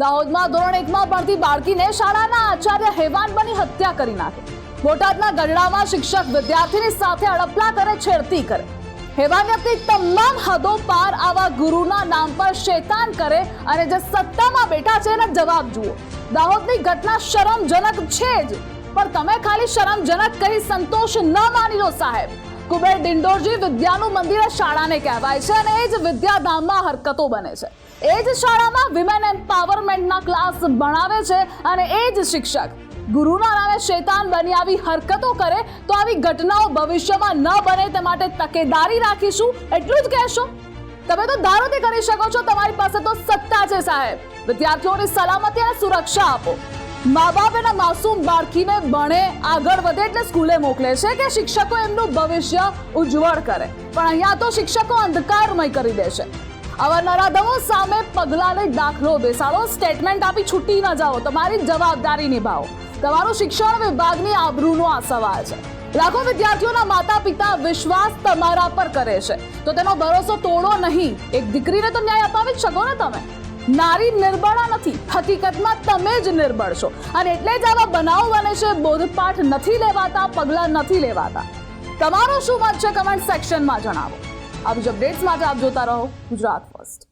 દાહોદમાં ધોરણ એકમાં ભણતી બાળકીને શાળાના આચાર્ય હેવાન બની હત્યા કરી નાખી. બોટાદના ગઢડામાં શિક્ષક વિદ્યાર્થીની સાથે અડપલા કરે, છેડતી કરે. હેવાન વ્યક્તિ તમામ હદો પાર આવા ગુરુના નામ પર શેતાન કરે અને જે સત્તામાં બેઠા છે એને જવાબ જુઓ. દાહોદની ઘટના શરમજનક છે જ, પણ તમે ખાલી શરમજનક કહી સંતોષ ન માની લો સાહેબ. કુબેર ડિંડોરજી વિદ્યાનું મંદિર શાળાને કહેવાય છે અને એ જ વિદ્યાધામમાં હરકતો બને છે. એ જ શાળામાં વિમેન એમ્પાવરમેન્ટના ક્લાસ ભણાવે છે અને એ જ શિક્ષક ગુરુના નામે શૈતાન બની આવી હરકતો કરે તો આવી ઘટનાઓ ભવિષ્યમાં ન બને તે માટે તકેદારી રાખીશું, એટલું જ કહેશો? તમે તો દારૂથી કરી શકો છો, તમારી પાસે તો સત્તા છે સાહેબ. વિદ્યાર્થીઓની સલામતી અને સુરક્ષા આપો. મા બાપ એના માસૂમ બાળકીને ભણે આગળ વધે એટલે સ્કૂલે મોકલે છે કે શિક્ષકો એમનું ભવિષ્ય ઉજ્જવળ કરે. પણ અહીંયા તો શિક્ષકો અંધકારમય કરી દે છે. આવા નરાધમો સામે પગલાને દાખલો બેસાડો સ્ટેટમેન્ટ આપી છૂટી ન જાઓ, તમારી જવાબદારી નિભાવો. તમારું શિક્ષણ વિભાગની આબરૂનો આ સવાલ છે. લાખો વિદ્યાર્થીઓના માતા પિતા વિશ્વાસ તમારા પર કરે છે. તો તેનો ભરોસો તોડો નહીં. એક દીકરીને તો ન્યાય અપાવી જ શકો ને તમે. નારી નિર્બળા નથી. હકીકતમાં તમે જ નિર્બળ છો. અને એટલે જ આવા બનાવ બને છે, બોધપાઠ નથી લેવાતા, પગલાં નથી લેવાતા. તમારો શું મત છે? કમેન્ટ સેક્શનમાં જણાવો. આવી જ અપડેટ્સ માટે આપ જોતા રહો ગુજરાત ફર્સ્ટ